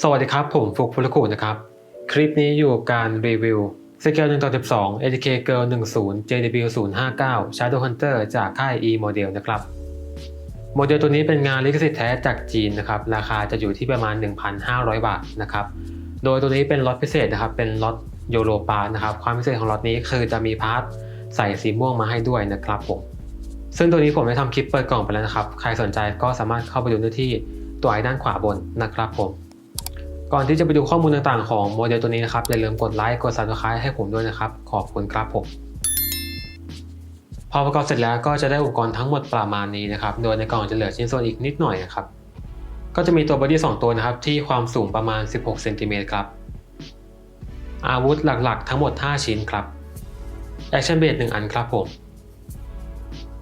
สวัสดีครับ ผมฟุกพลกุนะครับ คลิปนี้อยู่กับการรีวิวสเกล1ต่อ12 ATK Girl 10 JW 059 Shadow Hunter จากค่าย E Model นะครับ โมเดลตัวนี้เป็นงานลิขสิทธิ์แท้จากจีนนะครับ ราคาจะอยู่ที่ประมาณ 1,500 บาทนะครับ โดยตัวนี้เป็นล็อตพิเศษนะครับ เป็นล็อตโยโรปานะครับ ความพิเศษของล็อตนี้คือจะมีพาร์ทใส่สีม่วงมาให้ด้วยนะครับผม ซึ่งตัวนี้ผมได้ทำคลิปเปิดกล่องไปแล้วนะครับ ใครสนใจก็สามารถเข้าไปดูได้ที่ตัวไอด้านขวาบนนะครับผม ก่อนที่จะไปดูข้อมูลต่างๆของโมเดลตัวนี้นะครับอย่าลืมกดไลค์กด subscribe ให้ผมด้วยนะครับ ขอบคุณครับผมพอประกอบเสร็จแล้วก็จะได้อุปกรณ์ทั้งหมดประมาณนี้นะครับ โดยในกล่องจะเหลือชิ้นส่วนอีกนิดหน่อยนะครับ ก็จะมีตัวบอดี้2ตัวนะครับที่ความสูงประมาณ 16เซนติเมตรครับ อาวุธหลักๆ ทั้งหมด 5 ชิ้นครับแอคชั่นเบส1อันครับผม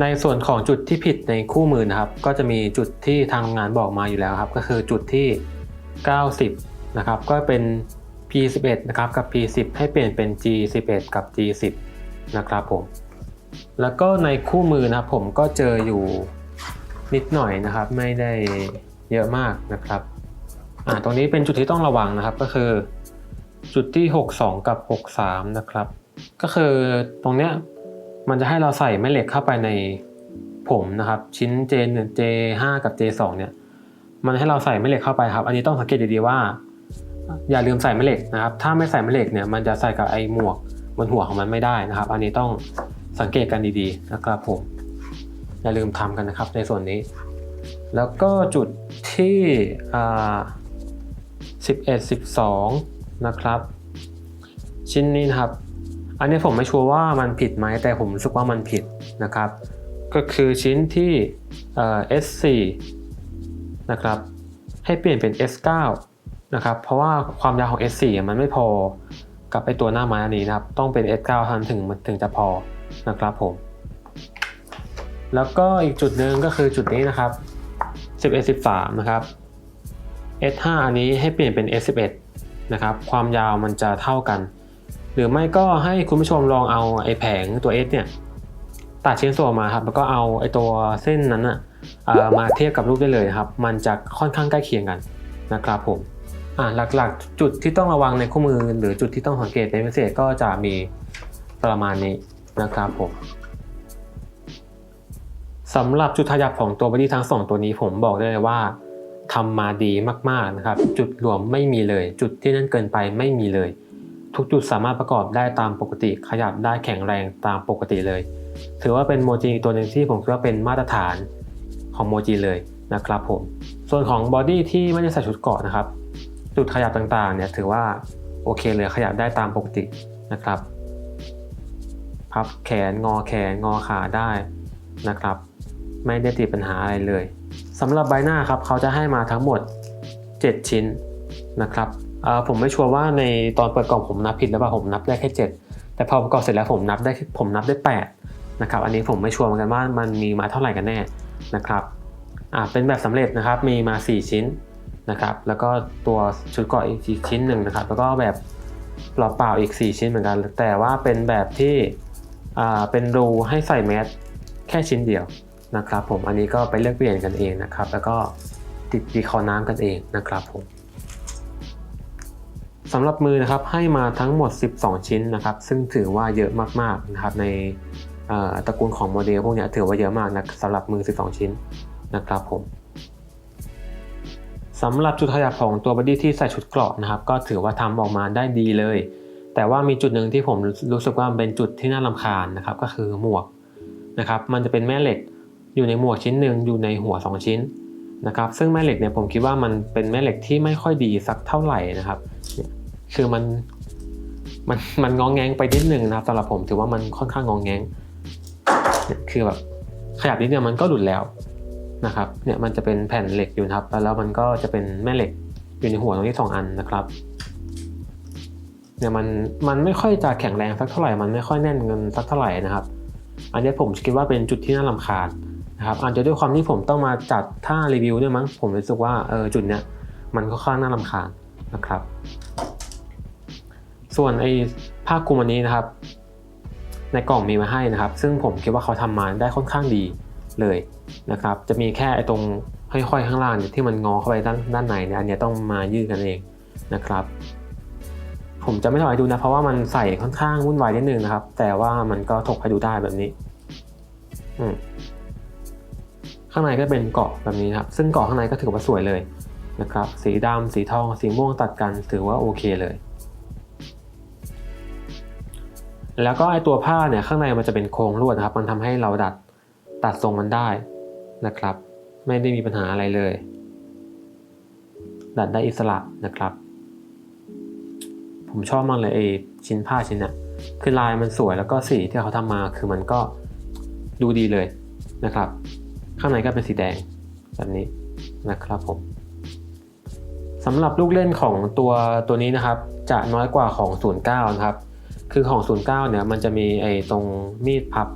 ในส่วนของจุดที่ผิดในคู่มือนะครับ ก็จะมีจุดที่ทางงงานบอกมาอยู่แล้วครับ ก็คือจุดที่ 90 นะครับก็เป็น P11 นะครับกับ P10 ให้เปลี่ยนเป็น G11 กับ G10 นะครับผม แล้วก็ในคู่มือนะครับผมก็เจออยู่นิดหน่อยนะครับ ไม่ได้เยอะมากนะครับอ่าตรงนี้เป็นจุดที่ต้องระวังนะครับก็คือ จุดที่ 62 กับ 63 นะครับ ก็คือตรงเนี้ยมันจะให้เราใส่แม่เหล็กเข้าไปในผมนะครับ ชิ้น J1 J5 กับ J2 เนี่ยมันให้เราใส่แม่เหล็กเข้าไปครับ อันนี้ต้องสังเกตดีๆว่า อย่าลืมใส่แม่เหล็กนะครับ ถ้าไม่ใส่แม่เหล็กเนี่ยมันจะใส่กับไอ้หมวกบนหัวของมันไม่ได้นะครับ อันนี้ต้องสังเกตกันดีๆนะครับผม อย่าลืมทำกันนะครับในส่วนนี้ แล้วก็จุดที่อ่า11 12 นะครับ ชิ้นนี้นะครับ อันนี้ผมไม่ชัวร์ว่ามันผิดไหมแต่ผมรู้สึกว่ามันผิดนะครับ ก็คือชิ้นที่เอ่อ S4 นะครับ ให้เปลี่ยนเป็น S9 นะครับ เพราะว่าความยาวของ S4 อ่มันไม่พอกับไอตัวหน้าไม้อันนี้นะครับ ต้องเป็น S9 เท่านั้นถึงมันถึงจะพอนะครับผม แล้วก็อีกจุดหนึ่งก็คือจุดนี้นะครับ 11 13 นะครับ S5 อันนี้ให้เปลี่ยนเป็น S11 นะครับ ความยาวมันจะเท่ากัน หรือไม่ก็ให้คุณผู้ชมลองเอาไอ้แผงตัว S เนี่ยตัดชิ้นส่วนมาครับ แล้วก็เอาไอ้ตัวเส้นนั้นอะมาเทียบกับรูปได้เลยครับ มันจะค่อนข้างใกล้เคียงกันนะครับผม อ่าหลักๆ จุดที่ต้องระวังในคู่มือ หรือจุดที่ต้องสังเกตเป็นพิเศษก็จะมีประมาณนี้นะครับผมสำหรับจุดขยับของตัวบอดี้ทั้งสองตัวนี้ผมบอกได้เลยว่าทำมาดีมากๆนะครับ จุดหลวมไม่มีเลย จุดที่นั่นเกินไปไม่มีเลย ทุกจุดสามารถประกอบได้ตามปกติขยับได้แข็งแรงตามปกติเลย ถือว่าเป็นโมจิตัวหนึ่งที่ผมคิดว่าเป็นมาตรฐานของโมจิเลยนะครับผมส่วนของบอดี้ที่ไม่ได้ใส่ชุดเกาะนะครับ จุดขยับต่างๆเนี่ยถือว่าโอเคเลยขยับได้ตามปกตินะครับ พับแขนงอแขนงอขาได้นะครับ ไม่ได้ติดปัญหาอะไรเลยสำหรับใบหน้าครับเขาจะให้มาทั้งหมด 7 ชิ้นนะครับเออผมไม่ชัวร์ว่าในตอนเปิดกล่องผมนับผิดหรือเปล่าผมนับได้แค่ 7 แต่พอประกอบเสร็จแล้วผมนับได้ผมนับได้ 8 นะครับ อันนี้ผมไม่ชัวร์เหมือนกันว่ามันมีมาเท่าไหร่กันแน่นะครับอ่าเป็นแบบสำเร็จนะครับมีมา 4 ชิ้น นะครับแล้วก็ตัวชุดเกาะอีกชิ้นหนึ่งนะครับแล้วก็แบบเปล่าๆอีก 4 ชิ้นเหมือนกัน แต่ว่าเป็นแบบที่อ่าเป็นรูให้ใส่แมสแค่ชิ้นเดียวนะครับผมอันนี้ก็ไปเลือกเปลี่ยนกันเองนะครับ แล้วก็ติดดีคอน้ำกันเองนะครับผมสำหรับมือนะครับให้มาทั้งหมด 12 ชิ้นนะครับ ซึ่งถือว่าเยอะมากๆนะครับในตระกูลของโมเดลพวกนี้ถือว่าเยอะมากนะสำหรับมือ 12 ชิ้นนะครับผม สำหรับจุดขยับของตัวบอดี้ที่ใส่ชุดเกราะนะครับ ก็ถือว่าทำออกมาได้ดีเลย แต่ว่ามีจุดหนึ่งที่ผมรู้สึกว่าเป็นจุดที่น่ารำคาญนะครับ ก็คือหมวกนะครับ มันจะเป็นแม่เหล็กอยู่ในหมวกชิ้นหนึ่งอยู่ในหัว 2 ชิ้นนะครับ ซึ่งแม่เหล็กเนี่ยผมคิดว่ามันเป็นแม่เหล็กที่ไม่ค่อยดีสักเท่าไหร่นะครับ คือมันมันมันงองแงงไปนิดนึงนะครับสำหรับผมถือว่ามันค่อนข้างงองแงงเนี่ยคือแบบขยับนิดเดียวมันก็หลุดแล้ว นะครับเนี่ยมันจะเป็นแผ่นเหล็กอยู่นะครับแล้วมันก็จะเป็นแม่เหล็กอยู่ในหัวตรงนี้สองอันนะครับเนี่ยมันมันไม่ค่อยจะแข็งแรงสักเท่าไหร่มันไม่ค่อยแน่นเงินสักเท่าไหร่นะครับ อันนี้ผมคิดว่าเป็นจุดที่น่ารำคาญนะครับอาจจะด้วยความที่ผมต้องมาจัดท่ารีวิวด้วยมั้งผมรู้สึกว่าเออจุดเนี้ยมันค่อนข้างน่ารำคาญนะครับ ส่วนไอ้ผ้าคลุมอันนี้นะครับ ในกล่องมีมาให้นะครับ ซึ่งผมคิดว่าเขาทำมาได้ค่อนข้างดีเลย นะครับจะมีแค่ไอ้ตรงห้อยๆข้างล่างเนี่ยที่มันงอเข้าไปด้านด้านในเนี่ยอันนี้ต้องมายืดกันเองนะครับ ผมจะไม่ถอดให้ดูนะเพราะว่ามันใส่ค่อนข้างวุ่นวายนิดนึงนะครับ แต่ว่ามันก็ถกให้ดูได้แบบนี้อืมข้างในก็เป็นเกาะแบบนี้นะครับ ซึ่งเกาะข้างในก็ถือว่าสวยเลยนะครับ สีดำสีทอง สีม่วงตัดกันถือว่าโอเคเลย แล้วก็ไอตัวผ้าเนี่ยข้างในมันจะเป็นโครงลวดนะครับ มันทำให้เราดัดตัดทรงมันได้ นะครับ ไม่ได้มีปัญหาอะไรเลย ดัดได้อิสระนะครับ ผมชอบมากเลยไอชิ้นผ้าชิ้นเนี้ยคือลายมันสวยแล้วก็สีที่เขาทำมาคือมันก็ดูดีเลยนะครับ ข้างในก็เป็นสีแดงแบบนี้นะครับผมสำหรับลูกเล่นของตัวตัวนี้นะครับ จะน้อยกว่าของ 09 นะครับ คือของ 09 เนี่ยมันจะมีไอ้ตรงมีดพับ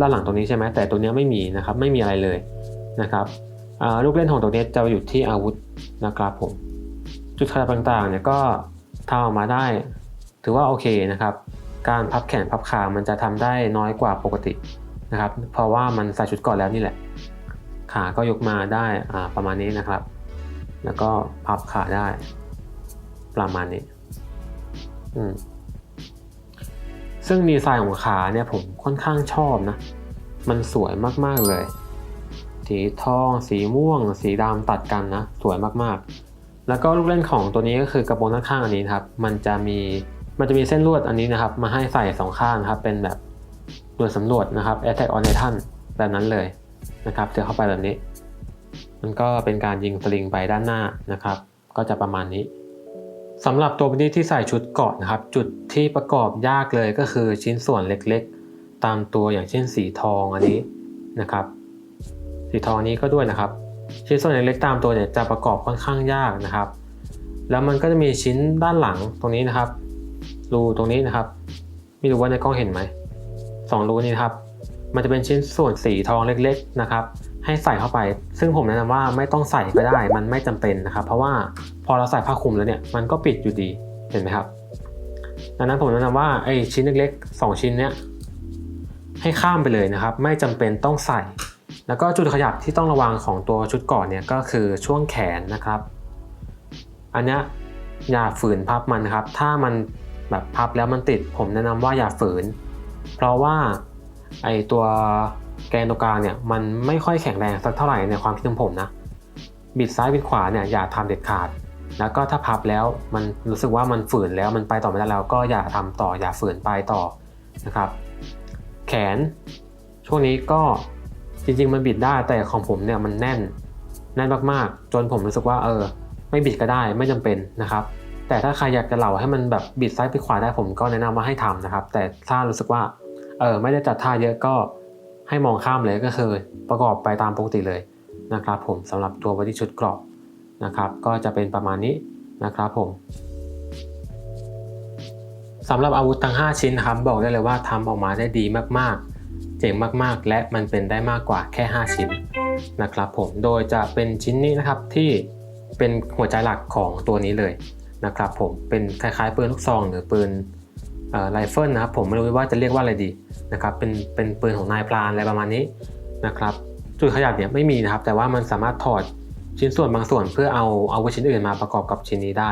ด้านหลังตรงนี้ใช่ไหมแต่ตัวนี้ไม่มีนะครับไม่มีอะไรเลยนะครับลูกเล่นของตัวนี้จะอยู่ที่อาวุธนะครับผมจุดขยับต่างๆเนี่ยก็ทำออกมาได้ ถือว่าโอเคนะครับ การพับแขนพับขามันจะทำได้น้อยกว่าปกตินะครับ เพราะว่ามันใส่ชุดก่อนแล้วนี่แหละ ขาก็ยกมาได้อ่าประมาณนี้นะครับ แล้วก็พับขาได้ประมาณนี้ อืม ซึ่งดีไซน์ของขาเนี่ยผมค่อนข้างชอบนะ มันสวยมากๆเลย สีทอง สีม่วง สีดำตัดกันนะ สวยมากๆ แล้วก็ลูกเล่นของตัวนี้ก็คือกระโปรงด้านข้างอันนี้ครับ มันจะมี มันจะมีเส้นลวดอันนี้นะครับ มาให้ใส่สองข้างครับ เป็นแบบหน่วยสำรวจนะครับ Attack on Titan แบบนั้นเลยนะครับเจอเข้าไปแบบนี้ มันก็เป็นการยิงสลิงไปด้านหน้านะครับ ก็จะประมาณนี้ สำหรับตัวบอดี้ที่ใส่ชุดเกาะนะครับ จุดที่ประกอบยากเลยก็คือชิ้นส่วนเล็กๆ ตามตัวอย่างเช่นสีทองอันนี้นะครับ สีทองนี้ก็ด้วยนะครับ ชิ้นส่วนเล็กๆตามตัวเนี่ยจะประกอบค่อนข้างยากนะครับ แล้วมันก็จะมีชิ้นด้านหลังตรงนี้นะครับ รูตรงนี้นะครับ ไม่รู้ว่าในกล้องเห็นไหมสองรูนี้นครับ มันจะเป็นชิ้นส่วนสีทองเล็กๆนะครับ ให้ใส่เข้าไป ซึ่งผมแนะนำว่าไม่ต้องใส่ก็ได้มันไม่จำเป็นนะครับ เพราะว่าพอเราใส่ผ้าคลุมแล้วเนี่ยมันก็ปิดอยู่ดีเห็นไหมครับ ดังนั้นผมแนะนำว่าไอ้ชิ้นเล็กๆ 2 ชิ้นเนี้ยให้ข้ามไปเลยนะครับ ไม่จำเป็นต้องใส่ แล้วก็จุดขยับที่ต้องระวังของตัวชุดก่อนเนี่ยก็คือช่วงแขนนะครับ อันนี้อย่าฝืนพับมันครับ ถ้ามันแบบพับแล้วมันติด ผมแนะนำว่าอย่าฝืน เพราะว่าไอตัว แกนตรงกลางเนี่ยมันไม่ค่อยแข็งแรงสักเท่าไหร่ในความคิดของผมนะ บิดซ้ายบิดขวาเนี่ยอย่าทำเด็ดขาด แล้วก็ถ้าพับแล้วมันรู้สึกว่ามันฝืนแล้วมันไปต่อไม่ได้แล้วก็อย่าทำต่ออย่าฝืนไปต่อนะครับ แขน ช่วงนี้ก็จริง ๆ มันบิดได้แต่ของผมเนี่ยมันแน่นแน่นมากๆ จนผมรู้สึกว่าเออ ไม่บิดก็ได้ไม่จำเป็นนะครับ แต่ถ้าใครอยากจะเหล่าให้มันแบบบิดซ้ายบิดขวาได้ผมก็แนะนำว่าให้ทำนะครับ แต่ถ้ารู้สึกว่าเออไม่ได้จัดท่าเยอะก็ ให้มองข้ามเลยก็คือประกอบไปตามปกติเลยนะครับผมสำหรับตัวบอดี้ชุดเกรอบนะครับ ก็จะเป็นประมาณนี้นะครับผมสำหรับอาวุธทั้ง 5 ชิ้นครับบอกได้เลยว่าทำออกมาได้ดีมากๆ เจ๋งมากๆ และมันเป็นได้มากกว่าแค่ 5 ชิ้นนะครับผมโดยจะเป็นชิ้นนี้นะครับที่เป็นหัวใจหลักของตัวนี้เลยนะครับผมเป็นคล้ายๆปืนลูกซองหรือปืนไรเฟิลนะครับผมไม่รู้ว่าจะเรียกว่าอะไรดี นะครับเป็นเป็นปืนของนายพรานอะไรประมาณนี้นะครับจุดขยับเนี่ยไม่มีนะครับ แต่ว่ามันสามารถถอดชิ้นส่วนบางส่วนเพื่อเอาเอาวุธชิ้นอื่นมาประกอบกับชิ้นนี้ได้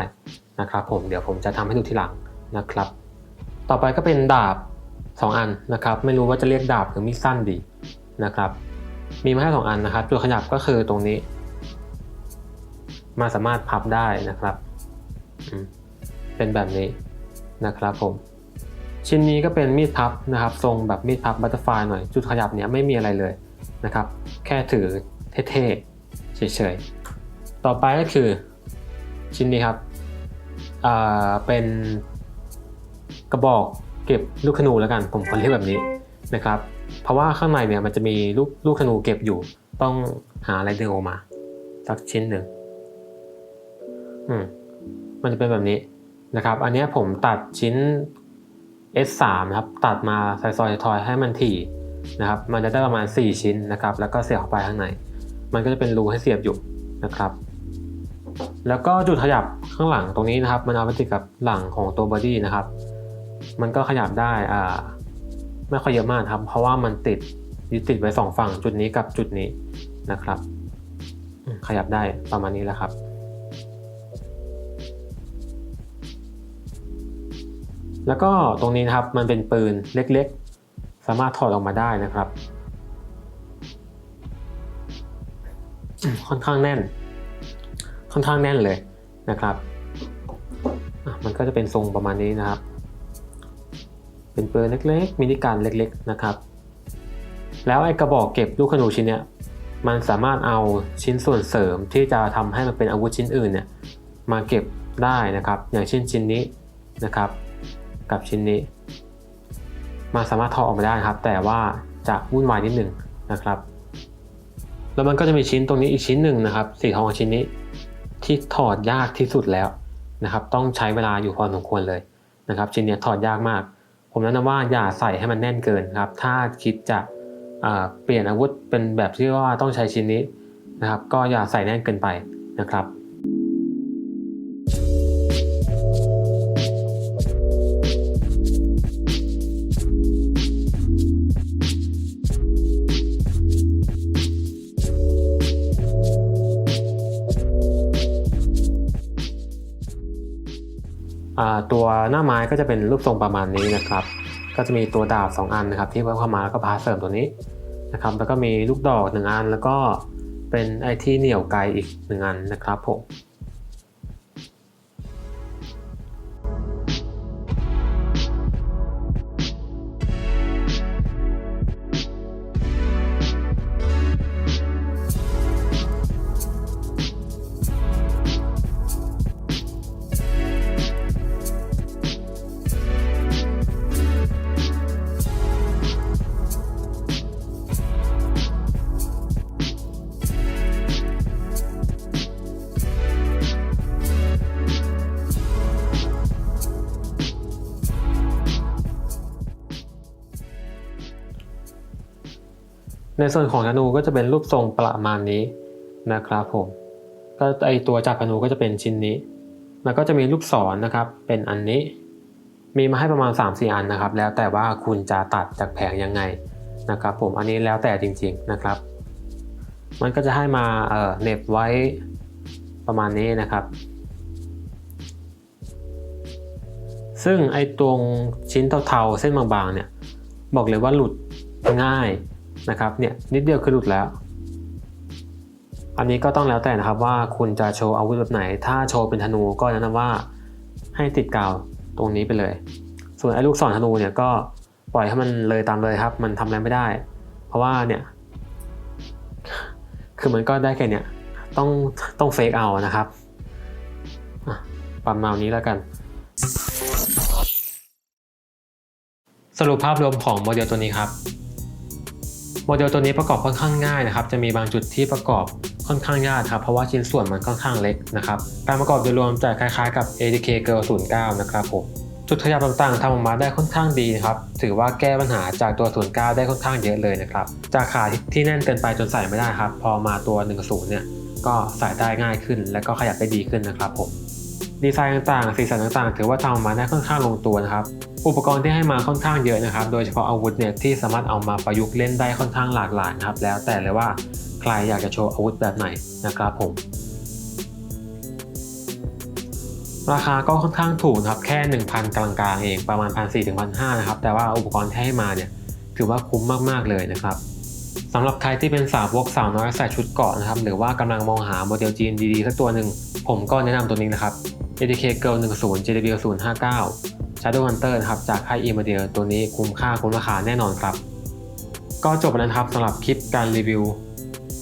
นะครับผมเดี๋ยวผมจะทำให้ดูทีหลังนะครับ ต่อไปก็เป็นดาบ 2 อันนะครับ ไม่รู้ว่าจะเรียกดาบหรือมีดสั้นดีนะครับ มีมาแค่สองอันนะครับจุดขยับก็คือตรงนี้ มาสามารถพับได้นะครับ เป็นแบบนี้นะครับผม ชิ้นนี้ก็เป็นมีดพับนะครับทรงแบบมีดพับบัตเตอร์ฟลายหน่อยจุดขยับเนี้ยไม่มีอะไรเลยนะครับ แค่ถือเท่ๆเฉยๆ ต่อไปก็คือชิ้นนี้ครับอ่าเป็นกระบอกเก็บลูกธนูแล้วกัน ผมขอเรียกแบบนี้นะครับ เพราะว่าข้างในเนี่ยมันจะมีลูกลูกธนูเก็บอยู่ ต้องหาอะไรดึงออกมาสักชิ้นหนึ่งอืมมันจะเป็นแบบนี้นะครับ อันนี้ผมตัดชิ้น S3 นะครับตัดมาใส่ซอยทอยให้มันถี่นะครับมันจะได้ประมาณ 4 ชิ้นนะครับแล้วก็เสียบเข้าไปข้างใน มันก็จะเป็นรูให้เสียบอยู่นะครับ แล้วก็จุดขยับข้างหลังตรงนี้นะครับ มันเอาไปติดกับหลังของตัวบอดี้นะครับ มันก็ขยับได้อ่าไม่ค่อยเยอะมากครับ เพราะว่ามันติดยึดติดไว้สองฝั่งจุดนี้กับจุดนี้นะครับ ขยับได้ประมาณนี้แหละครับ แล้วก็ตรงนี้นะครับมันเป็นปืนเล็กๆ สามารถถอดออกมาได้นะครับ ค่อนข้างแน่น ค่อนข้างแน่นเลยนะครับมันก็จะเป็นทรงประมาณนี้นะครับ เป็นปืนเล็กๆ มินิกันเล็กๆนะครับ แล้วไอ้กระบอกเก็บลูกขนูชิ้นเนี้ยมันสามารถเอาชิ้นส่วนเสริมที่จะทำให้มันเป็นอาวุธชิ้นอื่นเนี่ยมาเก็บได้นะครับ อย่างเช่นชิ้นนี้นะครับ กับชิ้นนี้ มาสามารถถอดออกมาได้ครับ แต่ว่าจะวุ่นวายนิดหนึ่งนะครับ แล้วมันก็จะมีชิ้นตรงนี้อีกชิ้นหนึ่งนะครับ สีทองชิ้นนี้ที่ถอดยากที่สุดแล้วนะครับ ต้องใช้เวลาอยู่พอสมควรเลยนะครับ ชิ้นนี้ถอดยากมาก ผมแนะนำว่าอย่าใส่ให้มันแน่นเกินครับ ถ้าคิดจะเปลี่ยนอาวุธเป็นแบบที่ว่าต้องใช้ชิ้นนี้นะครับ ก็อย่าใส่แน่นเกินไปนะครับ ตัวหน้าไม้ก็จะเป็นรูปทรงประมาณนี้นะครับ ก็จะมีตัวดาบ2อันนะครับ ที่เพิ่มเข้ามาแล้วก็พาเสริมตัวนี้นะครับ แล้วก็มีลูกดอก1อันแล้วก็เป็นไอที่เหนี่ยวไกลอีก1อันนะครับผม ส่วนของธนูก็จะเป็นรูปทรงประมาณนี้นะครับผมก็ไอตัวจับธนูก็จะเป็นชิ้นนี้ มันก็จะมีลูกศรนะครับ เป็นอันนี้ มีมาให้ประมาณ 3-4 อันนะครับ แล้วแต่ว่าคุณจะตัดจากแผงยังไงนะครับผมอันนี้แล้วแต่จริงๆนะครับ มันก็จะให้มาเอ่อเหน็บไว้ประมาณนี้นะครับ ซึ่งไอ้ตรงชิ้นเทาๆเส้นบางๆเนี่ยบอกเลยว่าหลุดง่าย นะครับเนี่ยนิดเดียวคือหลุดแล้ว อันนี้ก็ต้องแล้วแต่นะครับว่าคุณจะโชว์อาวุธแบบไหน ถ้าโชว์เป็นธนูก็แนะนำว่าให้ติดกาวตรงนี้ไปเลย ส่วนไอ้ลูกศรธนูเนี่ยก็ปล่อยให้มันเลยตามเลยครับ มันทำอะไรไม่ได้ เพราะว่าเนี่ยคือมันก็ได้แค่เนี่ยต้องต้องเฟกเอานะครับประมาณนี้แล้วกัน สรุปภาพรวมของโมเดลตัวนี้ครับ โมเดลตัวนี้ประกอบค่อนข้างง่ายนะครับ จะมีบางจุดที่ประกอบค่อนข้างยากครับ เพราะว่าชิ้นส่วนมันค่อนข้างเล็กนะครับ การประกอบโดยรวมจะคล้ายๆกับ ADK Girl 09 นะครับผม จุดขยับต่างๆทำออกมาได้ค่อนข้างดีนะครับ ถือว่าแก้ปัญหาจากตัว 09 ได้ค่อนข้างเยอะเลยนะครับ จากขาที่แน่นเกินไปจนใส่ไม่ได้ครับ พอมาตัว 10 เนี่ย ก็ใส่ได้ง่ายขึ้น และก็ขยับได้ดีขึ้นนะครับผม ดีไซน์ต่างๆ สีสันต่างๆ ถือว่าทำออกมาได้ค่อนข้างลงตัวนะครับ อุปกรณ์ที่ให้มาค่อนข้างเยอะนะครับ โดยเฉพาะอาวุธเนี่ยที่สามารถเอามาประยุกต์เล่นได้ค่อนข้างหลากหลายนะครับ แล้วแต่เลยว่าใครอยากจะโชว์อาวุธแบบไหนนะครับผม ราคาก็ค่อนข้างถูกครับ แค่ 1,000 กลางๆ เอง ประมาณ 1 4 0 0ถึง1,500นะครับ แต่ว่าอุปกรณ์ที่ให้มาเนี่ยถือว่าคุ้มมากๆเลยนะครับสำหรับใครที่เป็นสาวกสาวน้อยใส่ชุดเกาะนะครับ หรือว่ากำลังมองหาโมเดลจีนดีๆสักตัวหนึ่ง ผมก็แนะนำตัวนี้นะครับ ADK Girl 10 JW 059 Shadow Hunter นะครับจากค่าย e model ตัวนี้คุ้มค่าคุ้มราคาแน่นอนครับ ก็จบแล้วครับสำหรับคลิปการรีวิว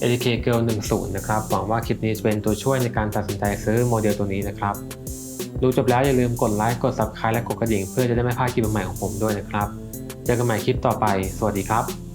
ADK Girl 10 นะครับหวังว่าคลิปนี้จะเป็นตัวช่วยในการตัดสินใจซื้อโมเดลตัวนี้นะครับดูจบแล้วอย่าลืมกดไลค์กด Subscribe และกดกระดิ่งเพื่อจะได้ไม่พลาดคลิปใหม่ของผมด้วยนะครับ เจอกันใหม่คลิปต่อไป สวัสดีครับ